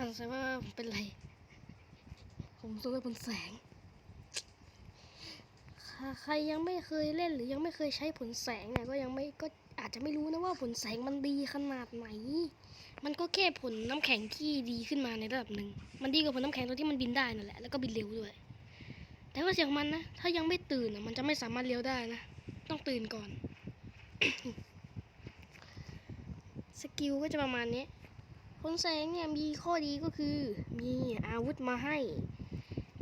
สงสัยว่าผมเป็นไร ผมสงสัยเป็นแสง ใครยังไม่เคยเล่นหรือยังไม่เคยใช้ผลแสงเนี่ยก็ยังไม่ก็อาจจะไม่รู้นะว่าผลแสงมันดีขนาดไหน มันก็แค่ผลน้ำแข็งที่ดีขึ้นมาในระดับหนึ่ง มันดีกว่าผลน้ำแข็งตัวที่มันบินได้นั่นแหละ แล้วก็บินเร็วด้วย แต่ว่าเสียงมันนะ ถ้ายังไม่ตื่นอะมันจะไม่สามารถเลี้ยวได้นะ ต้องตื่นก่อน สกิลก็จะประมาณนี้ ผลแสงเนี่ยมีข้อดีก็คือ มีอาวุธมาให้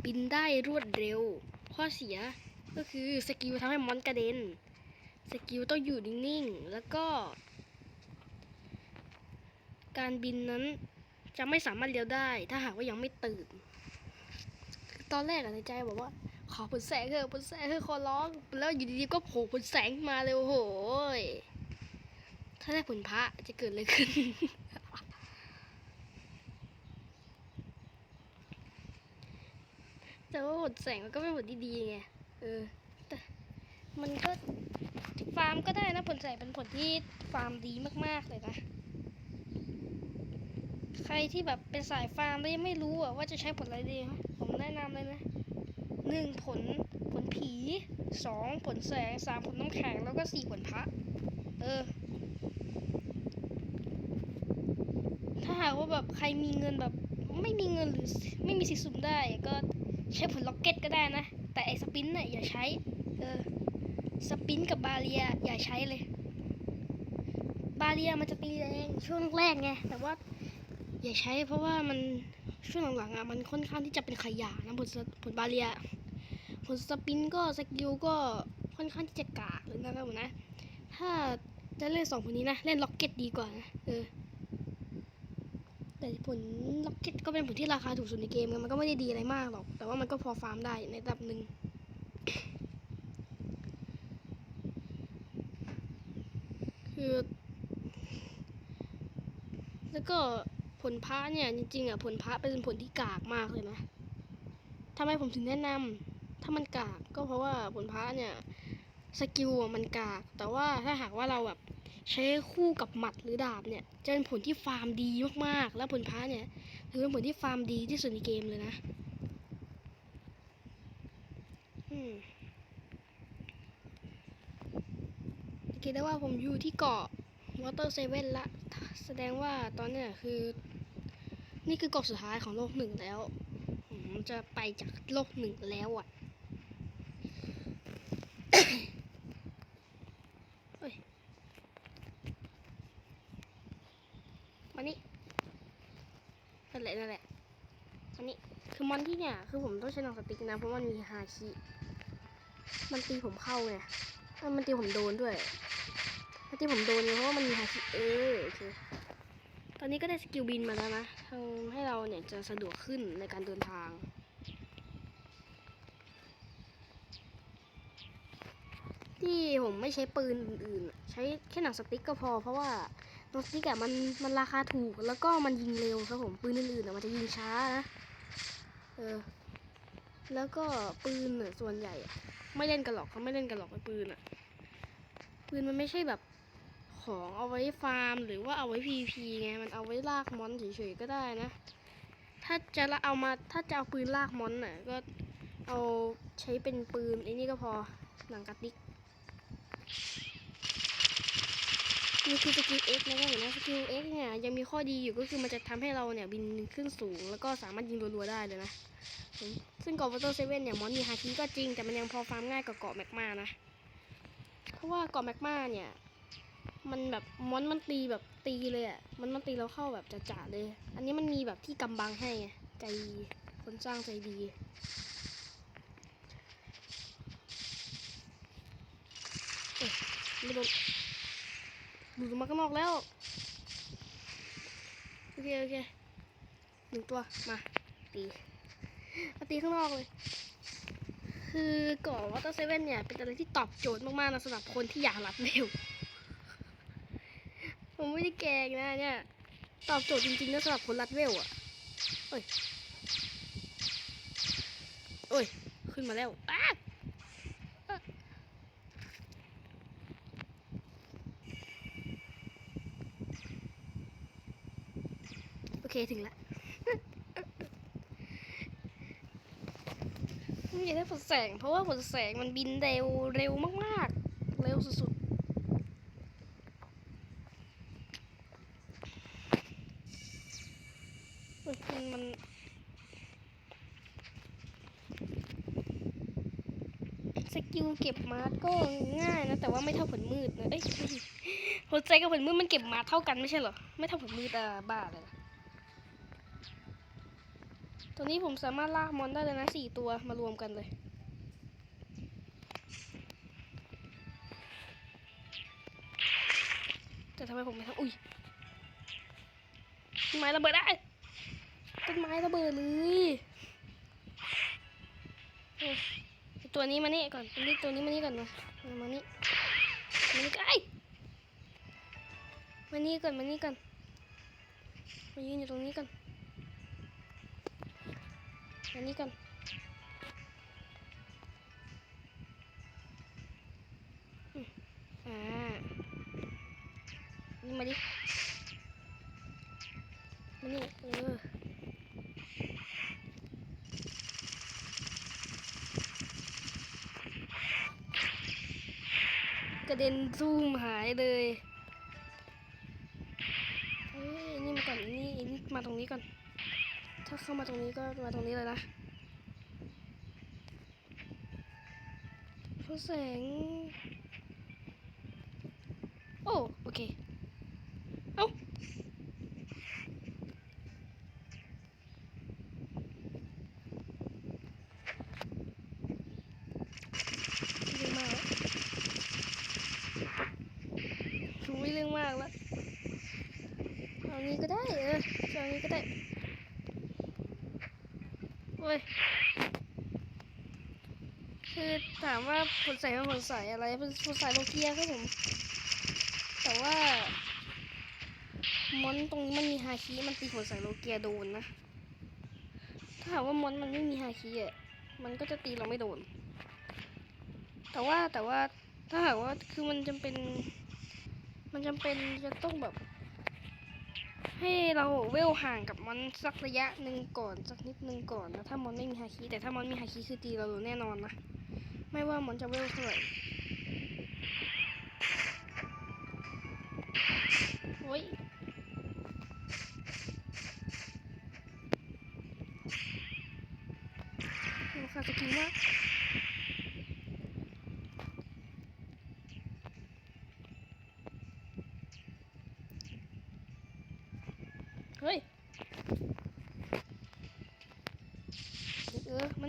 บินได้รวดเร็ว ข้อเสียก็คือสกิลทำให้มอนกระเด็น สกิลต้องอยู่นิ่งๆ แล้วก็ การบินนั้นจะไม่สามารถเลี้ยวได้ ถ้าหากว่ายังไม่ตื่น ตอนแรกในใจบอกว่า ขอผลแสงเถอะผลแสงเถอะขอร้อง แล้วอยู่ดีๆ ก็โผล่ผลแสงมาเลยโอ้โหยถ้าได้ผลพระจะเกิดอะไรขึ้น แต่ว่าผลแสงมันก็เป็นผลที่ดีไง เออ แต่มันก็ฟาร์มก็ได้นะผลแสงเป็นผลที่ฟาร์มดีมากๆเลยนะ ใครที่แบบเป็นสายฟาร์มแล้วยังไม่รู้อะว่าจะใช้ผลอะไรดี ผมแนะนำเลยนะหนึ่งผลผลผีสองผลแสงสามผลน้ำแข็งแล้วก็สี่ผลพระ เออ ถ้าหากว่าแบบใครมีเงินแบบไม่มีเงินหรือไม่มีสิทธิ์สุ่มได้ก็ ใช้ผลล็อกเก็ตก็ได้นะ แต่ไอสปินน่ะอย่าใช้ เออ สปินกับบาเรียอย่าใช้เลย บาเรียมันจะตีแรงช่วงแรกไง แต่ว่าอย่าใช้เพราะว่ามันช่วงหลังๆอะมันค่อนข้างที่จะเป็นขยะนะผลผลบาเรีย ผลสปินก็สกิลก็ค่อนข้างที่จะกากเลยนะครับผมนะ ถ้าจะเล่นสองคนนี้นะ เล่นล็อกเก็ตดีกว่านะ เออ แต่ผลล็อกเก็ตก็เป็นผลที่ราคาถูกสุดในเกมมันก็ไม่ได้ดีอะไรมากหรอก แต่ว่ามันก็พอฟาร์มได้ในระดับหนึ่งคือ แล้วก็ผลพระเนี่ยจริงๆอะผลพระเป็นผลที่กากมากเลยนะทำไมผมถึงแนะนำถ้ามันกากก็เพราะว่าผลพระเนี่ยสกิลอะมันกาก แต่ว่าถ้าหากว่าเราแบบ ใช้คู่กับหมัดหรือดาบเนี่ย จะเป็นผลที่ฟาร์มดีมากๆ แล้วผลพระเนี่ยถือเป็นผลที่ฟาร์มดีที่สุดในเกมเลยนะอืมคิดได้ว่าผมอยู่ที่เกาะวอเตอร์เซเว่นละ แสดงว่าตอนนี้คือ นี่คือเกาะสุดท้ายของโลกหนึ่งแล้วผมจะไปจากโลกหนึ่งแล้วอะ เฮ้ยมานี่นั่นแห ละนั่นแหละอันนี้คือมอนที่เนี่ย คือผมต้องใช้หนังสติ๊กนะ เพราะมันมีฮาคิมันตีผมเข้าไงเออมันตีผมโดนด้วยถ้าที่ผมโดนเนี่ยเพราะว่ามันมีฮาคิเออโอเคตอนนี้ก็ได้สกิลบินมาแล้วนะทำให้เราเนี่ยจะสะดวกขึ้นในการเดินทางที่ผมไม่ใช้ปืนอื่น ใช้แค่หนังสติ๊กก็พอ เพราะว่า นังสติ๊กอะมันมันราคาถูกแล้วก็มันยิงเร็วครับผมปืนอื่นๆอะมันจะยิงช้านะเออแล้วก็ปืนเนี่ยส่วนใหญ่ไม่เล่นกันหรอกเขาไม่เล่นกันหรอกไอ้ปืนอะปืนมันไม่ใช่แบบของเอาไว้ฟาร์ม หรือว่าเอาไว้ PVP ไงมันเอาไว้ลากมอนเฉยๆก็ได้นะ ถ้าจะละเอามาถ้าจะเอาปืนลากมอนน่ะก็เอาใช้เป็นปืนไอ้นี่ก็พอหนังกระติก นี่คือสกิล X นะครับเห็นไหมสกิล X เนี่ยยังมีข้อดีอยู่ก็คือมันจะทำให้เราเนี่ยบินขึ้นสูง แล้วก็สามารถยิงรัวๆได้เลยนะ ซึ่งเกาะวัตเตอร์เซเว่นเนี่ยมอนมีฮาคิก็จริง แต่มันยังพอฟาร์มง่ายกว่าเกาะแมกมานะ เพราะว่าเกาะแมกมาเนี่ยมันแบบมอนมันตีแบบตีเลยอะ มันมันตีเราเข้าแบบจ่าๆเลย อันนี้มันมีแบบที่กำบังให้ใจดีคนสร้างใจดี เอ้ยไม่โดน ดูดมาข้างนอกแล้ว โอเค โอเคหนึ่งตัว มา ตีมาตีข้างนอกเลย คือก่อนวัตเตอร์เซเว่นเนี่ย เป็นอะไรที่ตอบโจทย์มาก ๆ นะสำหรับคนที่อยากรับเร็ว ผมไม่ได้แกล้งนะเนี่ย ตอบโจทย์จริง ๆ นะสำหรับคนรัดเวลอะเอ้ย โอ้ย ขึ้นมาแล้ว โอเคถึงละไม่อยากได้ผลแสง เพราะว่าผลแสงมันบินเร็วเร็วมากๆ เร็วสุดๆมันมันสกิลเก็บมาร์ก็ง่ายนะ แต่ว่าไม่เท่าผลมืดนะเอ้ยหัวใจกับผลมืดมันเก็บมาเท่ากันไม่ใช่เหรอ ไม่เท่าผลมืดอะบ้าเลยนะ ตัวนี้ผมสามารถลากมอนได้เลยนะสี่ตัวมารวมกันเลย แต่ทำไมผมไม่ทำอุ้ยต้นไม้ระเบิดได้ต้นไม้ระเบิดเลยตัวนี้มานี่ก่อนตัวนี้ตัวนี้มานี่ก่อนมามานี่มานี่ไอ้มานี่ก่อนมานี่ก่อนมายืนอยู่ตรงนี้ก่อน มานี่ก่อนอืมอ่านี่มาดิ มานี่เออกระเด็นซูมหายเลยเอ้ยนี่มาก่อนนี่อันนี่มาตรงนี้ก่อน ถ้าเข้ามาตรงนี้ก็มาตรงนี้เลยนะเพราะแสง โอ้ โอเค เอ้าเรื่องมากชูไม่เรื่องมากแล้วเอานี้ก็ได้ เออเอานี้ก็ได้ โอ้ยคือถามว่าผลใส่เป็นผลใส่อะไรเป็นผลใส่โลเกียครับผม แต่ว่ามอนตรงนี้มันมีฮาคิมันตีผลใส่โลเกียโดนนะ ถ้าหากว่ามอนมันไม่มีฮาคิอะมันก็จะตีเราไม่โดน แต่ว่าแต่ว่าถ้าหากว่าคือมันจำเป็น มันจำเป็นจะต้องแบบ ให้เราเวลห่างกับมอนสักระยะหนึ่งก่อนสักนิดหนึ่งก่อนนะถ้ามอนไม่มีฮาคิแต่ถ้ามอนมีฮาคิคือตีเราโดนแน่นอนนะไม่ว่ามอนจะเวลเท่าไหร่โอ้ย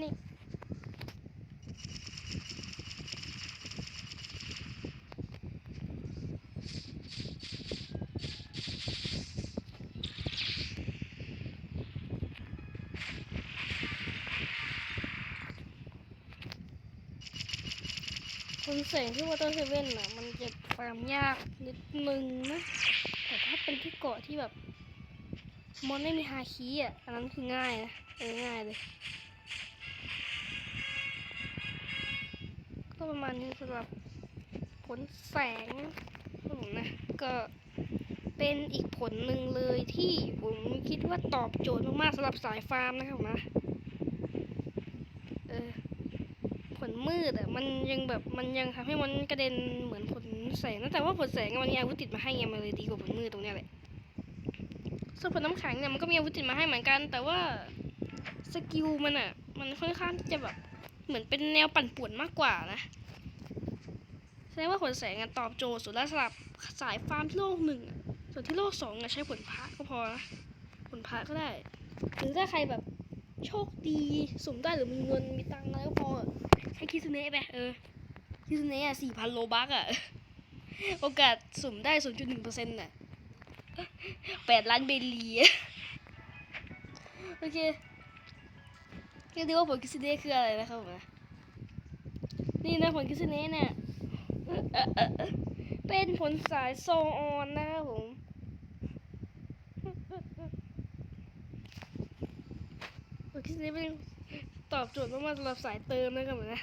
นี่คนแสงที่วอเตอร์เซเว่นน่ะ มันจะฟาร์มยากนิดนึงนะ แต่ถ้าเป็นที่เกาะที่แบบ มอนไม่มีฮาคีอะ อันนั้นคือง่ายนะ เออง่ายเลย ประมาณนี้สำหรับผลแสงผมนะ ก็เป็นอีกผลหนึ่งเลยที่ผมคิดว่าตอบโจทย์มากๆสำหรับสายฟาร์มนะครับผมนะเออผลมืดอะมันยังแบบมันยังทำให้มันกระเด็นเหมือนผลแสงนะแต่ว่าผลแสงมันมีอาวุธติดมาให้ไงมันเลยดีกว่าผลมืดตรงเนี้ยแหละส่วนผลน้ำแข็งเนี่ยมันก็มีอาวุธติดมาให้เหมือนกัน แต่ว่าสกิลมันอะมันค่อนข้างจะแบบ เหมือนเป็นแนวปั่นป่วนมากกว่านะแสดงว่าผลแสงตอบโจทย์สุดแล้วสำหรับสายฟาร์มที่โลกหนึ่งส่วนที่โลกสองใช้ผลพระก็พอนะผลพระก็ได้ หรือถ้าใครแบบโชคดีสุ่มได้หรือมีเงินมีตังค์อะไรก็พอใช้คิสเนะไปเออคิสเนะอะสี่พันโลบักอะโอกาสสุ่มได้ศูนย์จุดหนึ่งเปอร์เซ็นต์น่ะแปดล้านเบลีโอเค แค่ดูว่าผลคิสเน่คืออะไรนะครับผมนะนี่นะผลคิสเน่เนี่ยเป็นผลสายโซออนนะครับผมผลคิสเน่เป็นตอบโจทย์มากๆสำหรับสายเติมนะครับผมนะ